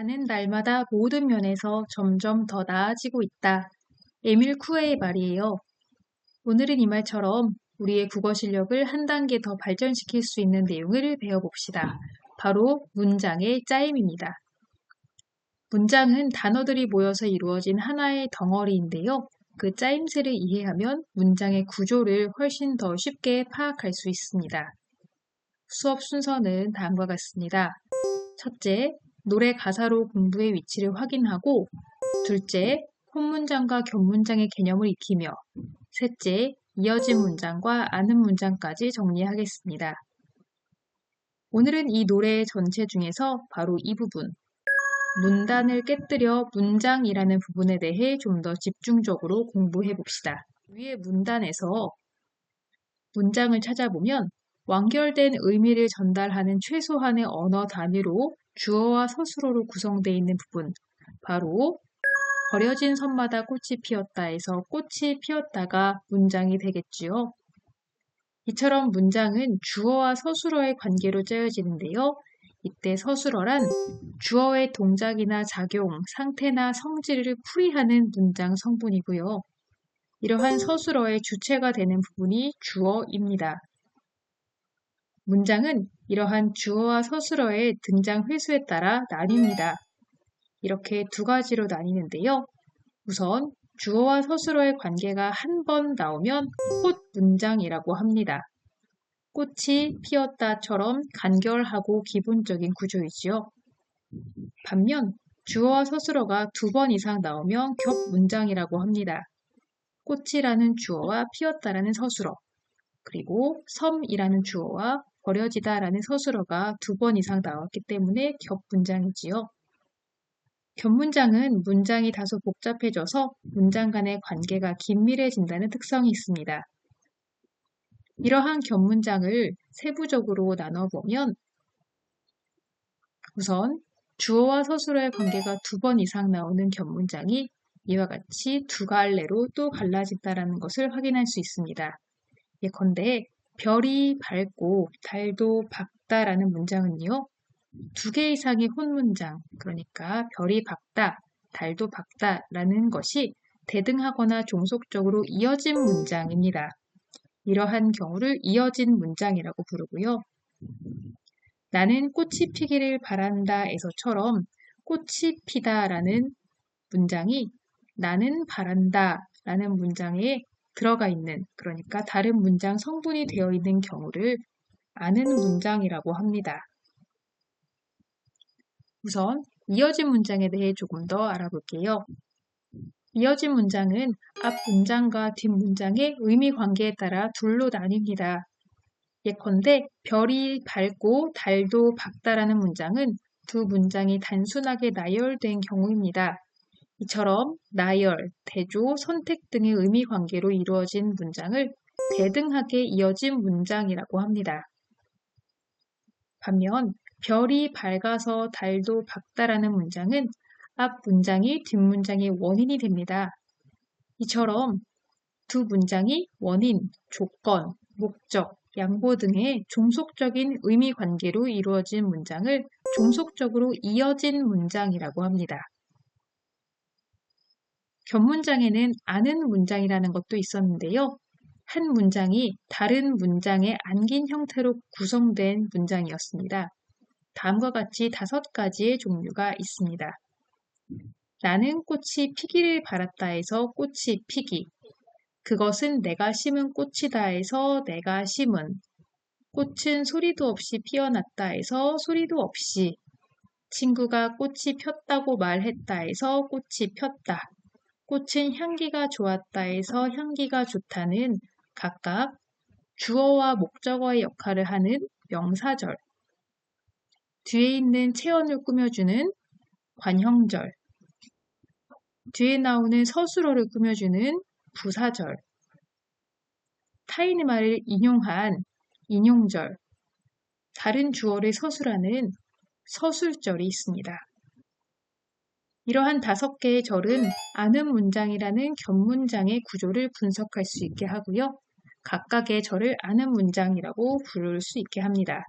나는 날마다 모든 면에서 점점 더 나아지고 있다. 에밀 쿠에의 말이에요. 오늘은 이 말처럼 우리의 국어 실력을 한 단계 더 발전시킬 수 있는 내용을 배워봅시다. 바로 문장의 짜임입니다. 문장은 단어들이 모여서 이루어진 하나의 덩어리인데요. 그 짜임새를 이해하면 문장의 구조를 훨씬 더 쉽게 파악할 수 있습니다. 수업 순서는 다음과 같습니다. 첫째, 노래 가사로 공부의 위치를 확인하고 둘째, 혼문장과 겹문장의 개념을 익히며 셋째, 이어진 문장과 아는 문장까지 정리하겠습니다. 오늘은 이 노래 전체 중에서 바로 이 부분, 문단을 깨뜨려 문장이라는 부분에 대해 좀 더 집중적으로 공부해 봅시다. 위의 문단에서 문장을 찾아보면 완결된 의미를 전달하는 최소한의 언어 단위로 주어와 서술어로 구성되어 있는 부분, 바로 버려진 선마다 꽃이 피었다에서 꽃이 피었다가 문장이 되겠지요. 이처럼 문장은 주어와 서술어의 관계로 짜여지는데요. 이때 서술어란 주어의 동작이나 작용, 상태나 성질을 풀이하는 문장 성분이고요. 이러한 서술어의 주체가 되는 부분이 주어입니다. 문장은 이러한 주어와 서술어의 등장 횟수에 따라 나뉩니다. 이렇게 두 가지로 나뉘는데요. 우선 주어와 서술어의 관계가 한 번 나오면 꽃 문장이라고 합니다. 꽃이 피었다처럼 간결하고 기본적인 구조이지요. 반면 주어와 서술어가 두 번 이상 나오면 겹 문장이라고 합니다. 꽃이라는 주어와 피었다라는 서술어, 그리고 섬이라는 주어와 버려지다라는 서술어가 두 번 이상 나왔기 때문에 겹문장이지요. 겹문장은 문장이 다소 복잡해져서 문장 간의 관계가 긴밀해진다는 특성이 있습니다. 이러한 겹문장을 세부적으로 나눠보면 우선 주어와 서술어의 관계가 두 번 이상 나오는 겹문장이 이와 같이 두 갈래로 또 갈라진다는 것을 확인할 수 있습니다. 예컨대 별이 밝고 달도 밝다라는 문장은요. 두 개 이상의 혼문장, 그러니까 별이 밝다, 달도 밝다라는 것이 대등하거나 종속적으로 이어진 문장입니다. 이러한 경우를 이어진 문장이라고 부르고요. 나는 꽃이 피기를 바란다에서처럼 꽃이 피다라는 문장이 나는 바란다라는 문장에 들어가 있는 그러니까 다른 문장 성분이 되어 있는 경우를 아는 문장이라고 합니다. 우선 이어진 문장에 대해 조금 더 알아볼게요. 이어진 문장은 앞 문장과 뒷 문장의 의미 관계에 따라 둘로 나뉩니다. 예컨대 별이 밝고 달도 밝다라는 문장은 두 문장이 단순하게 나열된 경우입니다. 이처럼 나열, 대조, 선택 등의 의미 관계로 이루어진 문장을 대등하게 이어진 문장이라고 합니다. 반면 별이 밝아서 달도 밝다라는 문장은 앞 문장이 뒷 문장의 원인이 됩니다. 이처럼 두 문장이 원인, 조건, 목적, 양보 등의 종속적인 의미 관계로 이루어진 문장을 종속적으로 이어진 문장이라고 합니다. 견문장에는 아는 문장이라는 것도 있었는데요. 한 문장이 다른 문장에 안긴 형태로 구성된 문장이었습니다. 다음과 같이 다섯 가지의 종류가 있습니다. 나는 꽃이 피기를 바랐다에서 꽃이 피기. 그것은 내가 심은 꽃이다에서 내가 심은. 꽃은 소리도 없이 피어났다에서 소리도 없이. 친구가 꽃이 폈다고 말했다에서 꽃이 폈다. 꽃은 향기가 좋았다에서 향기가 좋다는 각각 주어와 목적어의 역할을 하는 명사절. 뒤에 있는 체언을 꾸며주는 관형절. 뒤에 나오는 서술어를 꾸며주는 부사절. 타인의 말을 인용한 인용절. 다른 주어를 서술하는 서술절이 있습니다. 이러한 다섯 개의 절은 아는 문장이라는 견문장의 구조를 분석할 수 있게 하고요. 각각의 절을 아는 문장이라고 부를 수 있게 합니다.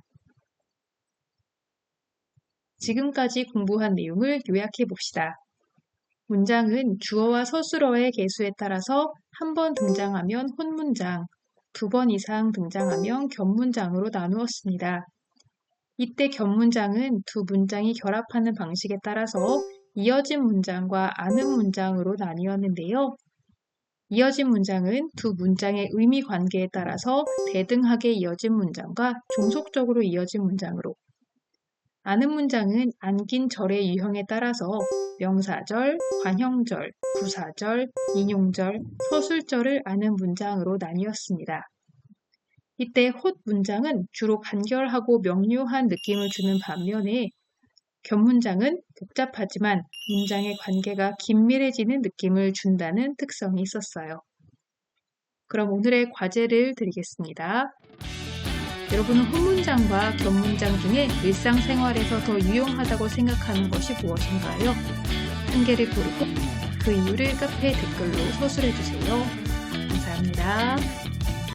지금까지 공부한 내용을 요약해 봅시다. 문장은 주어와 서술어의 개수에 따라서 한 번 등장하면 혼문장, 두 번 이상 등장하면 겹문장으로 나누었습니다. 이때 겹문장은 두 문장이 결합하는 방식에 따라서 이어진 문장과 아는 문장으로 나뉘었는데요. 이어진 문장은 두 문장의 의미 관계에 따라서 대등하게 이어진 문장과 종속적으로 이어진 문장으로 아는 문장은 안긴 절의 유형에 따라서 명사절, 관형절, 부사절, 인용절, 서술절을 아는 문장으로 나뉘었습니다. 이때 헛 문장은 주로 간결하고 명료한 느낌을 주는 반면에 겹문장은 복잡하지만 문장의 관계가 긴밀해지는 느낌을 준다는 특성이 있었어요. 그럼 오늘의 과제를 드리겠습니다. 여러분은 헛문장과 겹문장 중에 일상생활에서 더 유용하다고 생각하는 것이 무엇인가요? 한 개를 고르고 그 이유를 카페 댓글로 서술해 주세요. 감사합니다.